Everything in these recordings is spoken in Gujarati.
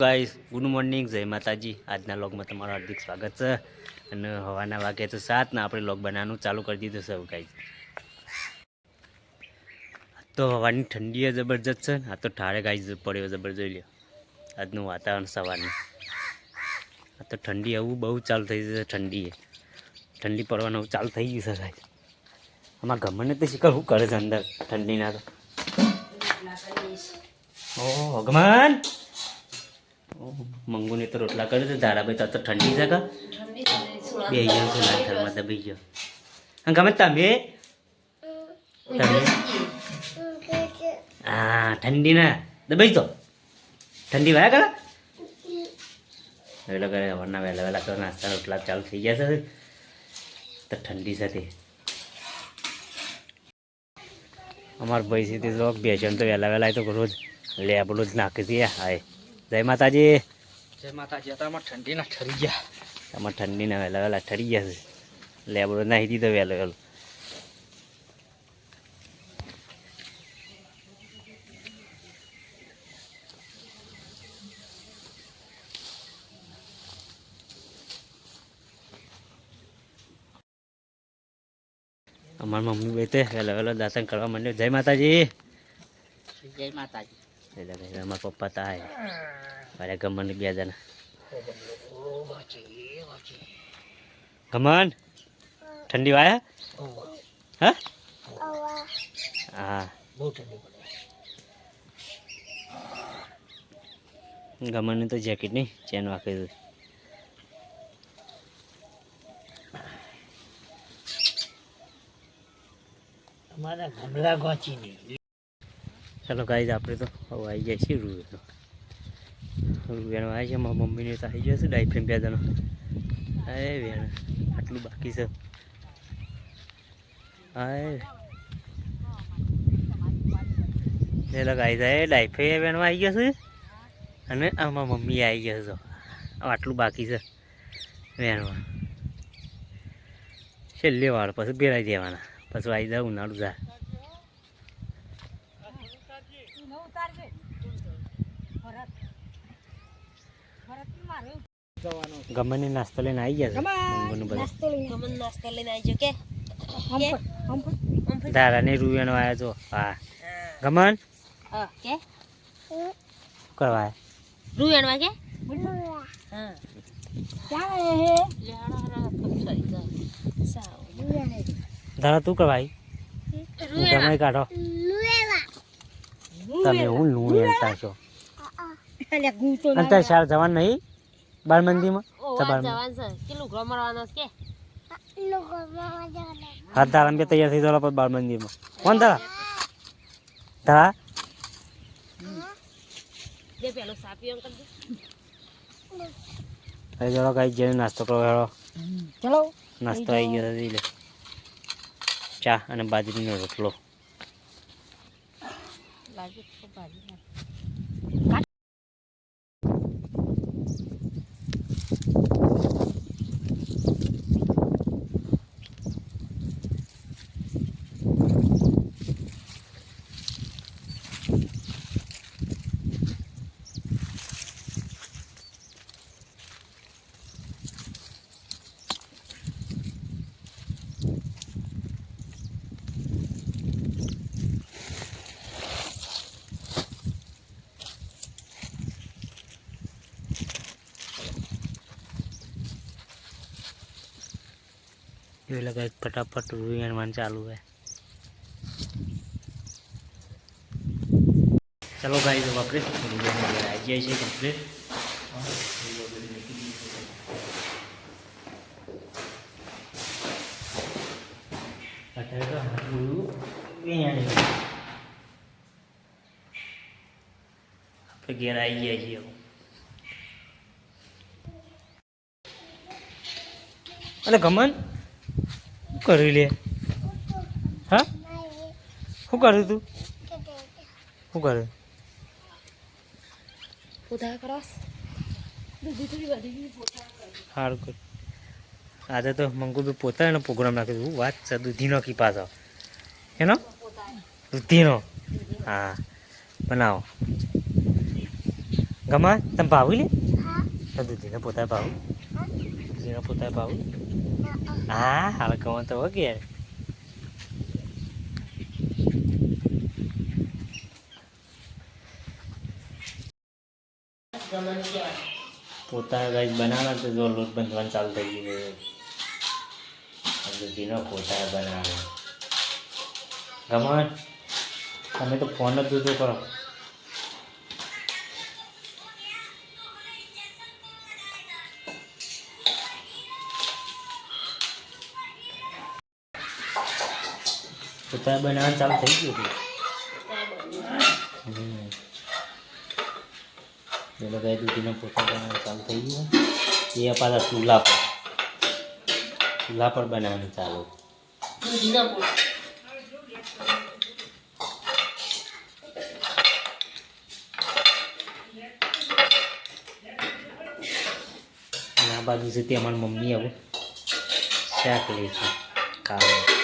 ગાઈસ ગુડ મોર્નિંગ જય માતાજી. આજના લોગમાં તમારું હાર્દિક સ્વાગત છે. અને હવાના વાગે તો સાત ને આપણે લોગ બનાવવાનું ચાલુ કરી દીધું છે ગાઈસ તો હવાની ઠંડી જબરજસ્ત છે. આ તો ઠારે ગાઈસ પડ્યો જબરજસ્ત જોઈ લ્યો. આજનું વાતાવરણ સવારનું. આ તો ઠંડી એવું બહુ ચાલુ થઈ છે ઠંડીએ. ઠંડી પડવાનું ચાલુ થઈ ગયું છે ગાઈસ આમાં ગમને તો શીખર શું કરે છે અંદર? ઠંડીના તો. ઓ ગમન મંગુને તો રોટલા કર્યો છે, ધારાભાઈ તો તો ઠંડી છે કા? બે ગયા છે દબાઈ ગયો. ગમે તમે? તમે? હા, ઠંડી ના. દબાઈ તો ઠંડી વાયા કરા? એટલે કરે વરના વહેલા વહેલા તો નાસ્તા, રોટલા ચાલુ થઈ ગયા છે. તો ઠંડી સાથે અમાર ભાઈ સીધી જો જણ તો વહેલા વહેલા તો રોજ લેબડું જ નાખી દઈએ, હાય. જય માતાજી. જય માતાજી. અત્યારમાં ઠંડીના ઠરી ગયા તમારે ઠંડીના વહેલા વહેલા ઠરી ગયા છે લેબડો નાહી દીધો વહેલો વહેલો. અમારા મમ્મી બે તે વહેલો વહેલો દાંતણ કરવા માંડ્યો. જય માતાજી. જય માતાજી. એટલે ભાઈ અમારા પપ્પા તો આય મારે ગમન બે જણા ગમન ઠંડી વાયા હા હા ગમનને તો જેકેટ નહીં ચેન વાંકી દીધું અમારા ગમલા ગોચી નહીં ચાલો ગાઈઝ આપણે તો હવે આવી જાય છીએ રૂએ તો વેણ આવી છે, મારા મમ્મીને તો આવી જશે ડાઈફ્રેમ બે હા અરે વેણ આટલું બાકી છે. હાય ચાલો ગાઈઝ એ ડાઈફે વેણમાં આવી ગયો છે? અને આમાં મમ્મી આવી ગયો છે. આટલું બાકી છે વેણમાં છેલ્લે વાળ પછી ભેળાઈ દેવાના. પછી આવી જાય ઉનાળું જાય ગમે નાસ્તો લઈને આવી ગયા છે. મંગુનું બધું. ગમન નાસ્તો લઈને આવજો કે? દારા ને આવ્યા છો હા. ગમન? કે? કરવા રૂ એણવા હા. લેહાડો હારા ફસાઈ જાય સાવ. દારા તું કરવાઈ આવી તમે કાઢો. તમે હું લુણ એલતા છો અંતર શાળ જવાનું નહીં? બાળ મંદિરમાં ઓ સવાર જવાન છે કેટલું ઘર મરવાનો છે કે? હાથ દારા બે તૈયાર થઈ જવા બાળ મંદિરમાં કોણ સાપી અંકલ હવે ચલો કઈ જઈને નાસ્તો કરો હેડો ચલો. નાસ્તો આવી ગયો છે લે. ચા અને બાજરીનો રોટલો. લાગે તો ભાજી એ લગાય ફટાફટ રૂયણવાન ચાલુ है ચલો ગાઈ તો જાય છે આપણે ઘેર આવી ગયા છીએ હવે. ગમન કર્યું લે? હા? શું કર્યું તું? શું કર્યું? સારું કર્યું આજે તો મંગુભાઈ પોતાનો પ્રોગ્રામ નાખ્યો હું વાત છે દૂધીનો કી પાછો? એનો દૂધીનો. હા. બનાવો. ગમા તમે ભાવી લે? દૂધીને પોતા ભાવું. દૂધીને પોતા ભાવું. હા હાલ ગમા તો હો કે પોતા ગાઈ બનાવવાના તો જો લોટ બંધવાનું ચાલુ થઈ ગયું છે દૂધીનો પોતા બનાવે ગમન તમે તો ફોન જ જોજો કરો પોતા બનાવવાનું ચાલુ થઈ ગયું હતું. એટલે ગાય દૂધીનો પોતા બનાવવાનું ચાલુ થઈ ગયું એ પાછા ચૂલા પર. ચૂલા પર બનાવવાનું ચાલુ. આ બાજુ છે તે અમારી મમ્મી આવું શાક લે છે. ખાવા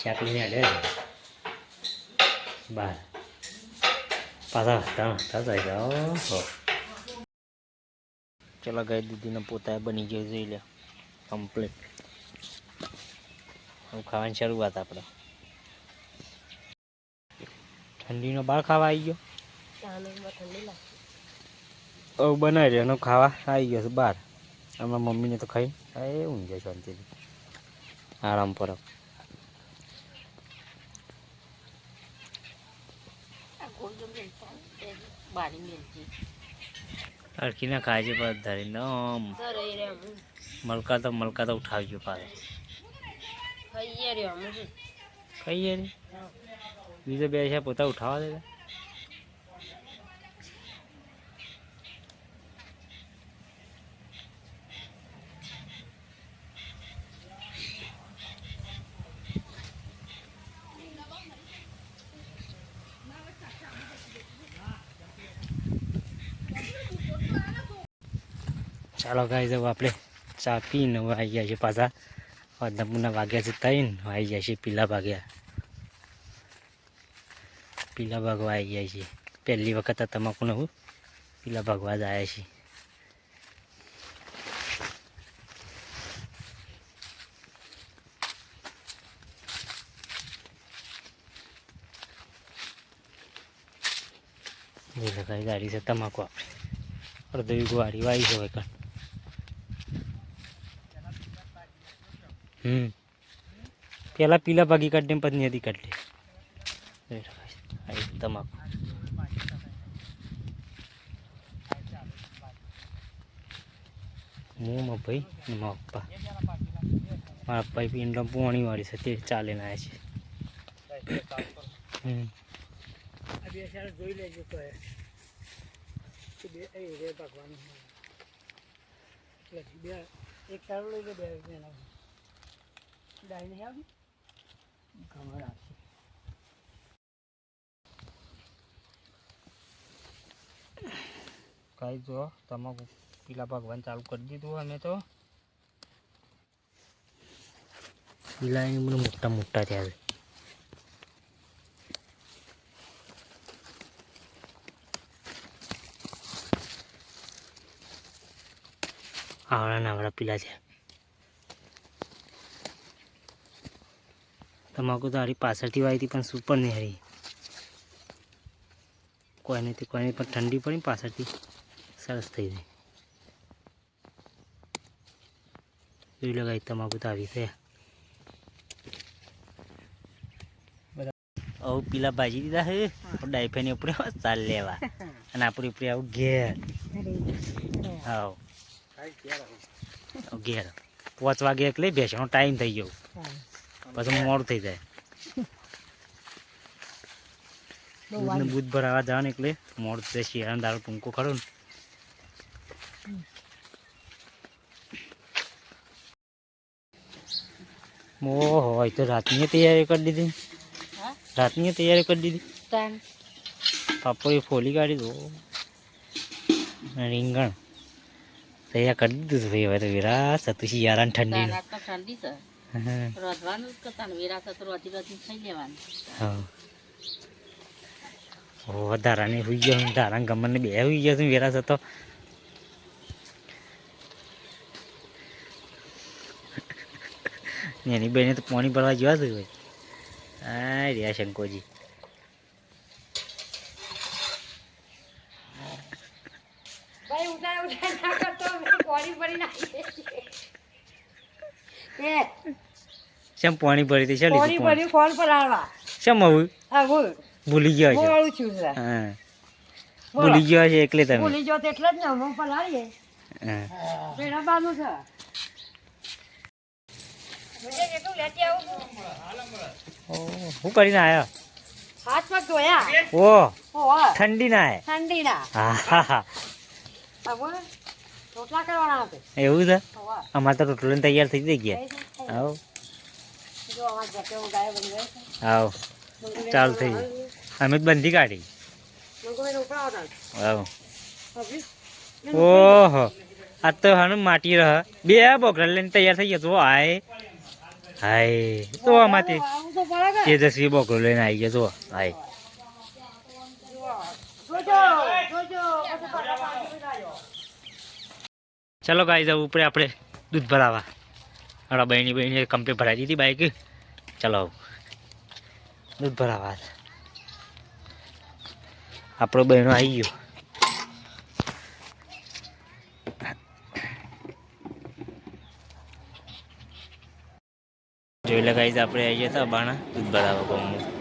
શાક લઈને અડે છે. બાર. પાછા ત્રણ થતા જાઓ ચલો ગાય દીદીને પોતા બની ગયો જોઈ લે. કમ્પ્લીટ હવે ખાવાની શરૂઆત આપણે. ઠંડીનો બાર ખાવા આવી ગયો? બનાવી રહ્યો એનો ખાવા આવી ગયો છે બહાર હમણાં મમ્મીને તો ખાઈ એ ઊંઘ જાય શાંતિથી. આરામ પર આ ગોળ ગમ બારી મેલજી અડકીને ખાય છે પાછા ધરીને આમ સર એ રે અમુક મલકા તો મલકા તો ઉઠાવજો પાછા ખાઈએ રે અમુક કહીએ ને બીજો બે છે પોતા ઉઠાવવા દે ચાલો ગાઈ જવું આપણે ચા પીને હવે આવી ગયા છે પાછા. દમુના વાગ્યા છે ત્રણ આવી ગયા છે પીલા ભાગ્યા. પીલા ભાગવા આવી ગયા છે પહેલી વખત આ તમાકુને હું પીલા ભાગવા જ આવ્યા છીએ. ગાડી છે તમાકુ આપણે અડધો વીઘો વાઈ વાવી છે હોય હમ. પેલા પીલા ભાગી કાઢે પત્ની હતી કાઢી. તમાકુ. મારા ભાઈ મારા પપ્પા. મારા પપ્પા પીંડો પોણી વાળી છે તે ચાલે ના છે. હમ. એક તારો લઈ લે, બે એના ડાઈ નહીં આવી ખબર આવશે કાંઈ જો તમાકુ પીલા ભગવાન ચાલુ કરી દીધું અમે તો પીલા એની બધું મોટા મોટા થયા છે આવડા નાવડા પીલા છે તમાકુ તો હારી પાછળથી વાવી હતી પણ સુપર નહીં હારી. કોઈ નથી કોઈ નહીં પણ ઠંડી પડી પાછળથી સરસ થઈ જાય. એવી લગાવી તમાકુ તો આવી થયા આવું પીલા ભાજી દીધા હે. ડાયફેની ઉપર ચાલ લેવા. અને આપણી ઉપર આવું ઘેર. હાવ ઘેર પાંચ વાગે એટલે બેસવાનો ટાઈમ થઈ ગયો. પછી મોડું થઈ જાય. દૂધને બૂધ ભરાવા જવાનું એટલે મોડું થઈ જાય શિયાળાનો દારૂ ટૂંકો ખરો ને. ઓહો એ તો રાતની તૈયારી કરી દીધી. રાતની તૈયારી કરી દીધી. પાપડી ફોલી કાઢી દો. રીંગણ. તૈયાર કરી દીધું ભાઈ હવે તો વિરાસ હતું શિયાળાની ઠંડી ઠંડી છે? રોધવાનું જ કરતા ને વેરા તો રોજી રોજી ખાઈ લેવાનું હા ઓ ધારાને હુઈ ગયો ધારા ગમનને બે હોઈ ગયો છું વેરાસ હતો એની બેને તો પાણી ભરવા જેવા છે ભાઈ આ રહ્યા શંકોજી ભાઈ ઉતાર ઉતાર ના કરતો નાખીએ છીએ. એ શેમ પાણી ભરી હતી ચાલી પાણી ભરી ફોન પર આવવા શેમ આવું? હા બોલ. ભૂલી ગયો છે. બોલું છું હા. ભૂલી ગયો છે એટલે તમે. ભૂલી જો એટલે જ ને હું પલાળીએ હા. પેડા બાનું છે. આવું હું કરીને આવ્યો હાથ પગ ધોયા? ઓ ઠંડી ના આય ઠંડીના હા હા રોટલા કરવાના હતા એવું છે? અમારે તો રોટલો તૈયાર થઈ જઈ ગયા આવો. આવો ચાલુ થઈ અમે જ બંધી કાઢી. આવ. ઓહો. આ તો હાનું માટી રહ. બે બોકરા લઈને તૈયાર થઈ ગયા. તો આય. હાય. તો આમાંથી તેજસ્વી બોકરો લઈને આવી ગયો. તો હાય જોજો જોજો બધું કરવા માંડી રહ્યો. ચલો ગાઈ જાવ ઉપરે આપણે દૂધ ભરાવા. મારા બહેની બહેની કંપની ભરાઈ દીધી બાઈક ચલો દૂધ ભરાવા. આપણો બહેનો આવી ગયો. જોઈ લે ગાઈ આપણે આવી ગયા હતા બાણા દૂધ ભરાવા ગામમાં.